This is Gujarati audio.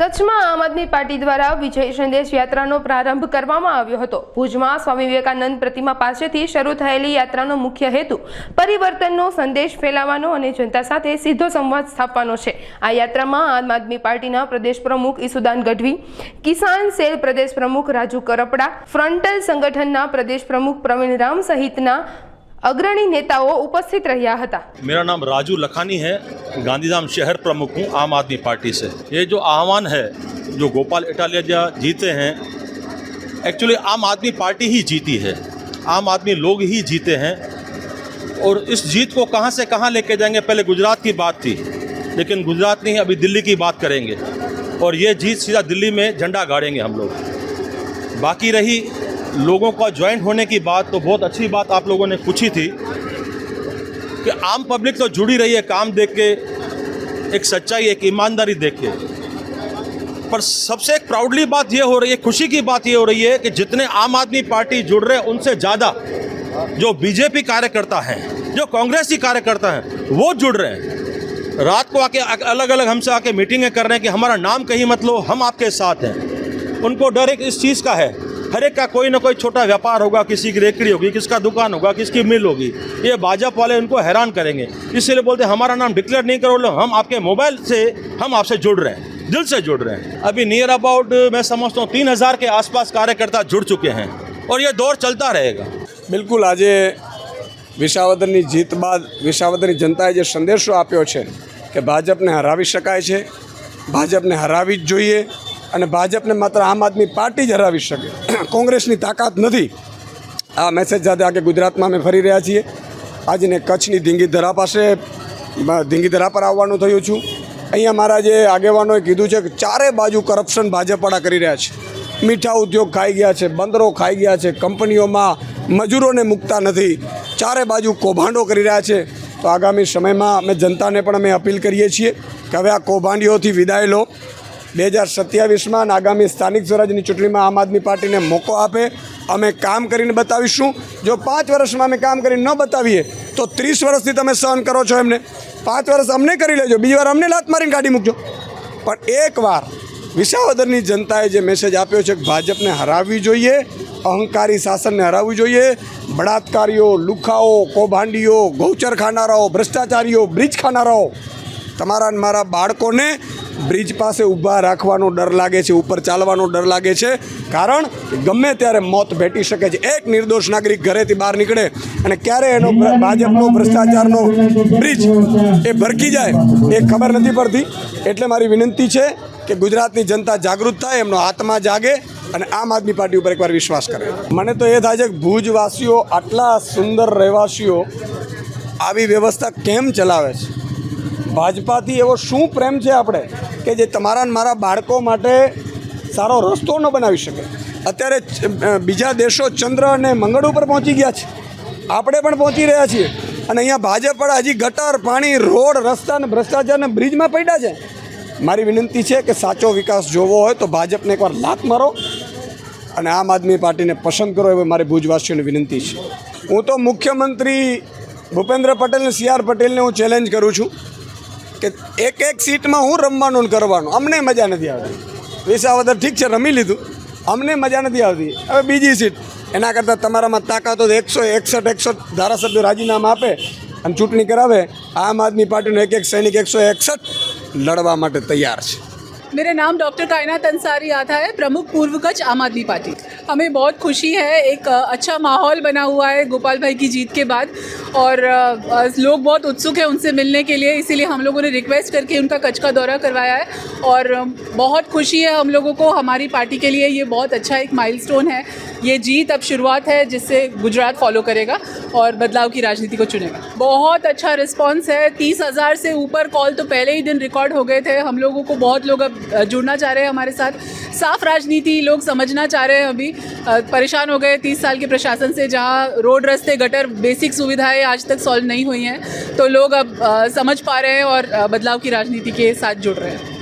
કચ્છમાં આમ આદમી પાર્ટી દ્વારા વિજય સંદેશ યાત્રાનો પ્રારંભ કરવામાં આવ્યો હતો. ભુજમાં સ્વામી વિવેકાનંદ પ્રતિમા પાસેથી શરૂ થયેલી યાત્રાનો મુખ્ય હેતુ પરિવર્તનનો સંદેશ ફેલાવવાનો અને જનતા સાથે સીધો સંવાદ સ્થાપવાનો છે. આ યાત્રામાં આમ આદમી પાર્ટીના પ્રદેશ પ્રમુખ ઈસુદાન ગઢવી, કિસાન સેલ પ્રદેશ પ્રમુખ રાજુ કરપડા, ફ્રન્ટલ સંગઠનના પ્રદેશ પ્રમુખ પ્રવીણ રામ સહિતના અગ્રણી નેતાઓ ઉપસ્થિત રહ્યા હતા मेरा नाम राजू लखानी है गांधीधाम शहर प्रमुख हूँ आम आदमी पार्टी से ये जो आह्वान है जो गोपाल इटालिया जीते हैं एक्चुअली आम आदमी पार्टी ही जीती है आम आदमी लोग ही जीते हैं और इस जीत को कहाँ से कहाँ लेके जाएंगे पहले गुजरात की बात थी लेकिन गुजरात नहीं अभी दिल्ली की बात करेंगे और ये जीत सीधा दिल्ली में झंडा गाड़ेंगे हम लोग बाकी रही लोगों का ज्वाइंट होने की बात तो बहुत अच्छी बात आप लोगों ने पूछी थी कि आम पब्लिक तो जुड़ी रही है काम देख के, एक सच्चाई, एक ईमानदारी देख के। पर सबसे एक प्राउडली बात ये हो रही है, खुशी की बात ये हो रही है कि जितने आम आदमी पार्टी जुड़ रहे हैं, उनसे ज़्यादा जो बीजेपी कार्यकर्ता हैं, जो कांग्रेस कांग्रेसी कार्यकर्ता हैं, वो जुड़ रहे हैं। रात को आके अलग अलग हमसे आके मीटिंगें कर रहे हैं कि हमारा नाम कहीं मत लो, हम आपके साथ हैं। उनको डर एक इस चीज़ का है हर एक का कोई ना कोई छोटा व्यापार होगा किसी की रेकड़ी होगी किसका दुकान होगा किसकी मिल होगी ये भाजपा वाले उनको हैरान करेंगे इसीलिए बोलते हैं, हमारा नाम डिक्लेयर नहीं करो लो हम आपके मोबाइल से हम आपसे जुड़ रहे हैं दिल से जुड़ रहे हैं अभी नियर अबाउट मैं समझता हूँ तीन हज़ार के आसपास कार्यकर्ता जुड़ चुके हैं और ये दौर चलता रहेगा બિલકુલ આજે વિસાવદરની જીત બાદ વિસાવદરની જનતાએ જે સંદેશો આપ્યો છે કે ભાજપને હરાવી શકાય છે ભાજપને હરાવી જ જોઈએ અને ભાજપને માત્ર આમ આદમી પાર્ટી જ હરાવી શકે કોંગ્રેસની તાકાત નથી. આ મેસેજ સાથે આગળ ગુજરાતમાં અમે ફરી રહ્યા છીએ. આજને કચ્છની ધીંગીધરા પાસે ધીંગી ધીંગીધરા પર આવવાનું થયું છું. અહીંયા મારા જે આગેવાનોએ કીધું છે કે ચારે બાજુ કરપ્શન ભાજપવાળા કરી રહ્યા છે. મીઠા ઉદ્યોગ ખાઈ ગયા છે, બંદરો ખાઈ ગયા છે, કંપનીઓમાં મજૂરોને મૂકતા નથી. ચારે બાજુ કૌભાંડો કરી રહ્યા છે. તો આગામી સમયમાં અમે જનતાને પણ અમે અપીલ કરીએ છીએ કે હવે આ કૌભાંડીઓથી વિદાય લો. બે હજાર સત્યાવીસમાં આગામી સ્થાનિક સ્વરાજની ચૂંટણીમાં આમ આદમી પાર્ટીને મોકો આપે. અમે કામ કરીને બતાવીશું. જો પાંચ વર્ષમાં અમે કામ કરીને ન બતાવીએ, તો ત્રીસ વર્ષથી તમે સહન કરો છો એમને. પાંચ વર્ષ અમને કરી લેજો, બીજી વાર અમને લાત મારીને કાઢી મૂકજો. પણ એકવાર વિસાવદરની જનતાએ જે મેસેજ આપ્યો છે કે ભાજપને હરાવવી જોઈએ, અહંકારી શાસનને હરાવવું જોઈએ, બળાત્કારીઓ, લુખાઓ, કૌભાંડીઓ, ગૌચર ખાનારાઓ, ભ્રષ્ટાચારીઓ, બ્રિજ ખાનારાઓ, તમારા મારા બાળકોને બ્રિજ પાસે ઊભા રાખવાનો ડર લાગે છે, ઉપર ચાલવાનો ડર લાગે છે. કારણ ગમે ત્યારે મોત ભેટી શકે છે. એક નિર્દોષ નાગરિક ઘરેથી બહાર નીકળે અને ક્યારે એનો ભાજપનો ભ્રષ્ટાચારનો બ્રિજ એ ભરકી જાય એ ખબર નથી પડતી. એટલે મારી વિનંતી છે કે ગુજરાતની જનતા જાગૃત થાય, એમનો આત્મા જાગે અને આમ આદમી પાર્ટી ઉપર એકવાર વિશ્વાસ કરે. મને તો એ થાય છે કે ભુજવાસીઓ, આટલા સુંદર રહેવાસીઓ આવી વ્યવસ્થા કેમ ચલાવે છે? ભાજપાથી એવો શું પ્રેમ છે આપણે? કે જે તમારા મારા બાળકો માટે સારો રસ્તો ન બનાવી શકે. અત્યારે બીજા દેશો ચંદ્ર અને મંગળ ઉપર પહોંચી ગયા છે. આપણે પણ પહોંચી રહ્યા છીએ. અને અહીંયા ભાજપ પણ હજી ગટર, પાણી, રોડ, રસ્તા અને ભ્રષ્ટાચાર અને બ્રિજમાં પડ્યા છે. મારી વિનંતી છે કે સાચો વિકાસ જોવો હોય તો ભાજપને એકવાર લાત મારો અને આમ આદમી પાર્ટીને પસંદ કરો એવી મારી ભુજવાસીઓની વિનંતી છે. હું તો મુખ્યમંત્રી ભૂપેન્દ્ર પટેલ અને સી આર પટેલને હું ચેલેન્જ કરું છું. કે એક એક સીટમાં હું રમવાનું ને કરવાનું. અમને મજા નથી આવતી. વિસાવદર ઠીક છે, રમી લીધું. અમને મજા નથી આવતી. હવે બીજી સીટ. એના કરતાં તમારામાં તાકાત હોય એકસો એકસઠ એકસઠ ધારાસભ્યો રાજીનામા આપે અને ચૂંટણી કરાવે. આમ આદમી પાર્ટીનો એક એક સૈનિક એકસો એકસઠ લડવા માટે તૈયાર છે. मेरा नाम डॉक्टर कायनात अंसारी आता है, प्रमुख पूर्व कच्छ आम आदमी पार्टी। हमें बहुत खुशी है, एक अच्छा माहौल बना हुआ है गोपाल भाई की जीत के बाद और लोग बहुत उत्सुक हैं उनसे मिलने के लिए, इसीलिए हम लोगों ने रिक्वेस्ट करके उनका कच्छ का दौरा करवाया है और बहुत खुशी है हम लोगों को, हमारी पार्टी के लिए ये बहुत अच्छा एक माइलस्टोन है। ये जीत अब शुरुआत है, जिससे गुजरात फॉलो करेगा और बदलाव की राजनीति को चुनेगा। बहुत अच्छा रिस्पॉन्स है, तीस हज़ार से ऊपर कॉल तो पहले ही दिन रिकॉर्ड हो गए थे, हम लोगों को बहुत लोग अब जुड़ना चाह रहे हैं हमारे साथ। साफ़ राजनीति लोग समझना चाह रहे हैं अभी। परेशान हो गए तीस साल के प्रशासन से, जहाँ रोड रस्ते, गटर बेसिक सुविधाएँ आज तक सॉल्व नहीं हुई हैं। तो लोग अब समझ पा रहे हैं और बदलाव की राजनीति के साथ जुड़ रहे हैं।